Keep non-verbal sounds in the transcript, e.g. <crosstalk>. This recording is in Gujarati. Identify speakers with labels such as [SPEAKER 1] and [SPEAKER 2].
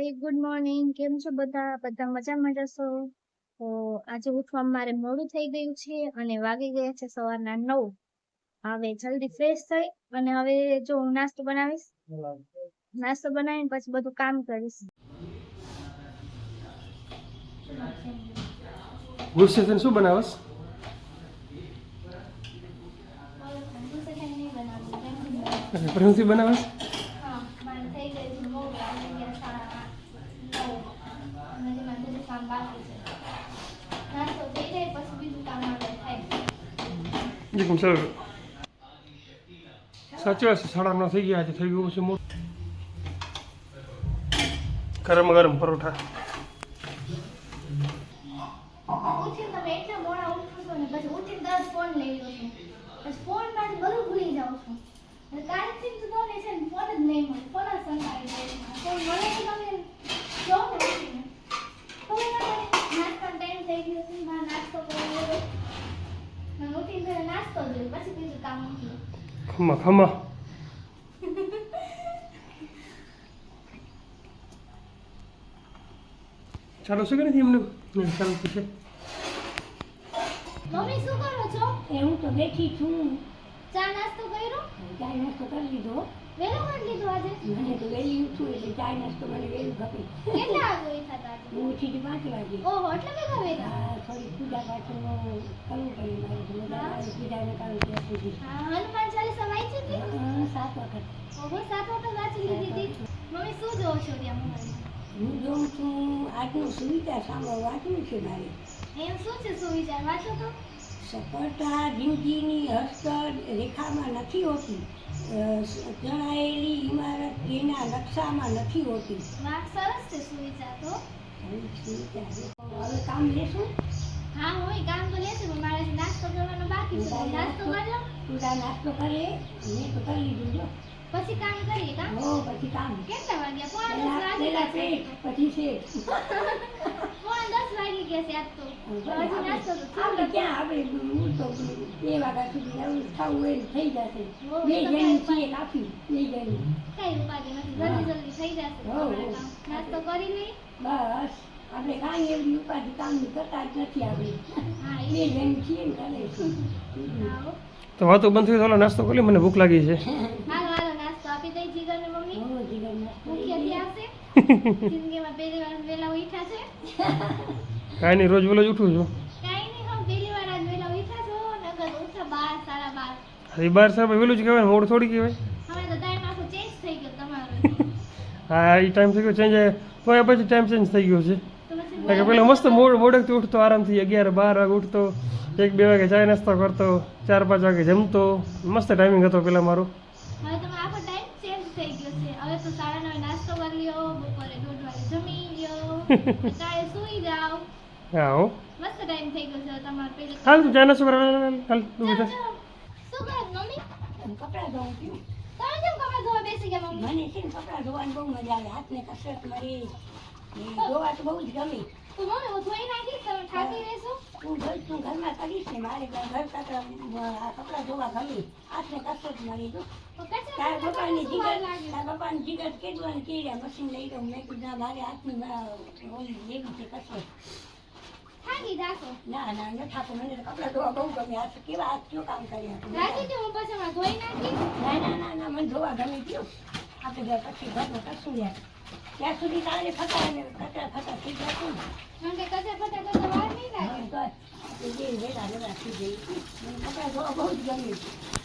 [SPEAKER 1] હાય ગુડ મોર્નિંગ કેમ છો બધા? બધા મજામાં જશો? તો આજે ઉઠવામાં મારે મોડું થઈ ગયું છે અને વાગી ગયા છે સવારના નવ. હવે જલ્દી ફ્રેશ થઈ અને હવે જો હું નાસ્તો બનાવીશ? નાસ્તો બનાવીને પછી બધું કામ કરીશ.
[SPEAKER 2] ગુસ્સે થઈને શું બનાવસ પ્રેમથી બનાવસ એકદમ સરળ સાચી વાત છે, સાડા નવ થઈ ગયા છે, થઈ ગયું છે મોટું ગરમ ગરમ પરોઠા.
[SPEAKER 1] ફોન જ નહીં મળે ફોન જ સંતાડી ફોન મળે તો જો ને ઉઠીને તો નાસ્તાનો ટાઈમ થઈ ગયો છે મારે નાસ્તો કરી લેવો મને ઉઠીને પહેલા નાસ્તો જોઈએ પછી બીજું કામ મૂકી
[SPEAKER 2] ખમા ખમા ચાલો છે કે નથી એમને ચાલુ તો છે.
[SPEAKER 1] મમ્મી શું કરો છો?
[SPEAKER 3] એ હું તો બેઠી છું.
[SPEAKER 1] ચા નાસ્તો કર્યો?
[SPEAKER 3] નાસ્તો કરી લીધો.
[SPEAKER 1] વેલો કરી લીધો આજે?
[SPEAKER 3] મને તો વહેલી ઉઠું એટલે ચાય નાસ્તો મને વેલું ખપે
[SPEAKER 1] કેટલા વાગે ઉઠ્યા
[SPEAKER 3] હું ઉઠી પાંચ વાગે.
[SPEAKER 1] ઓહો એટલે કે વેલા
[SPEAKER 3] આ થોડી પૂજા પાછળનું કરવું પડે મારે તો બધા પૂજાને કાઢું ત્યાં સુધી.
[SPEAKER 1] હા હનુમાન ચાલીસા વાંચી હતી
[SPEAKER 3] હા સાત વખત.
[SPEAKER 1] ઓહો સાત વખત વાંચી લીધી હતી મમ્મી શું જોવો છો ત્યાં મોબાઈલમાં?
[SPEAKER 3] હું જોઉં છું આજનું સુવિચાર સાંભળો વાંચવું છે મારે.
[SPEAKER 1] એમ શું છે સુવિચાર? વાંચો તો.
[SPEAKER 3] સફળતા જિંદગીની હસ્તર રેખામાં નથી હોતી. જણાયેલી ઇમારત તેના નકશામાં નથી હોતી.
[SPEAKER 1] વાહ સરસ છે સુવિચાર તો.
[SPEAKER 3] હવે કામ લેશું?
[SPEAKER 1] હા હું કામ તો લેશે મારે નાસ્તો કરવાનો બાકી છે. નાસ્તો
[SPEAKER 3] પૂરા નાસ્તો કરે મેં તો કરી લીધું જો.
[SPEAKER 1] પછી કામ કરીએ કામ?
[SPEAKER 3] હો પછી કામ.
[SPEAKER 1] કેટલા વાગ્યા? પોણા દસ
[SPEAKER 3] પછી?
[SPEAKER 1] છે <laughs>
[SPEAKER 3] બસ આપણે કાંઈ એવી ઉપાધિ કામની કરતા જ નથી આપણે
[SPEAKER 1] હા
[SPEAKER 3] બે જણ છીએ ને ચાલે
[SPEAKER 2] તો વાતો બંધ થઈ નાસ્તો કરી મને ભૂખ લાગી છે
[SPEAKER 1] હાલો હાલો નાસ્તો આપી દઈ જીગર ને મમ્મી
[SPEAKER 3] હો જીગર નાસ્તો
[SPEAKER 1] ભૂખ્યાથી આવશે જિંદગીમાં પહેલી વાર વેલા ઉઠ્યા છે.
[SPEAKER 2] કાંઈ નહીં રોજ વેલો જ ઉઠું છું.
[SPEAKER 1] કાંઈ નહીં હમ પહેલી વાર આજ વેલા છો નકર સાડા
[SPEAKER 2] જ કહેવાય મોડ થોડી કહેવાય.
[SPEAKER 1] હવે તો ટાઈમ આખો ચેન્જ થઈ ગયો તમારો.
[SPEAKER 2] હા એ ટાઈમ થઈ ગયો ચેન્જ તો એ પછી ટાઈમ ચેન્જ થઈ ગયો છે. કે પહેલાં મસ્ત મોડ મોડકથી ઉઠતો આરામથી અગિયાર બાર વાગે ઉઠતો એક બે વાગે ચાય નાસ્તો કરતો ચાર પાંચ વાગે જમતો. મસ્ત ટાઈમિંગ હતો પહેલાં મારો
[SPEAKER 1] હવે તમારો આખો ટાઈમ ચેન્જ થઈ ગયો છે હવે તો સાડા નવે નાસ્તો કરી લ્યો બપોરે દોઢ વાગે જમી લ્યો કાલે સૂઈ જાઓ
[SPEAKER 2] હા હો
[SPEAKER 1] મસ્ત ટાઈમ થઈ ગયો છે તમારે પેલે
[SPEAKER 2] હાલ તું હાલ
[SPEAKER 1] ચાલો, શું કરે મમ્મી
[SPEAKER 3] કપડાં ધોઉં છું
[SPEAKER 1] તમે કેમ કપડાં ધોવા બેસી ગયા મમ્મી
[SPEAKER 3] મને છે કપડા કપડાં ધોવાની બહુ મજા આવે હાથને કસરત મળી ધોવા તો બહુ જ ગમે.
[SPEAKER 1] તો મમ્મી હું નાખીશ તમે થાકી રહેશો
[SPEAKER 3] તું ઘર તું ઘરમાં કરીશ ને મારે ઘર કપડાં આ કપડાં ધોવા ગમે. હાથને જો
[SPEAKER 1] તો કચરા
[SPEAKER 3] તારા
[SPEAKER 1] પોતા
[SPEAKER 3] પપ્પાની
[SPEAKER 1] કરવાનું શું વાર
[SPEAKER 3] જીગર
[SPEAKER 1] લાગે?
[SPEAKER 3] પપ્પાની જીગર કેટલું કીધા મશીન લઈ દઉં મેં કીધું મારે હાથની માં ઓલી લેવી છે કસરત
[SPEAKER 1] થાકી
[SPEAKER 3] ના ના ન થાકો મને તો ધોવા બહુ ગમે. હાથ કેવા હાથ કયો કામ કર્યા
[SPEAKER 1] રાખી દો હું પછી ધોઈ નાખીશ.
[SPEAKER 3] ના ના ના મને ધોવા ગમે ગયો આપણે પછી ઘરનું કરશું યાર. ત્યાં સુધી તારે ફટા અને ફટા ફટા થઈ જતું
[SPEAKER 1] કારણ કે કચરા ફટા કરતા વાર નહીં લાગે
[SPEAKER 3] તો જે વેલા વેલા થઈ જઈ ફટા બહુ જ ગમે છે.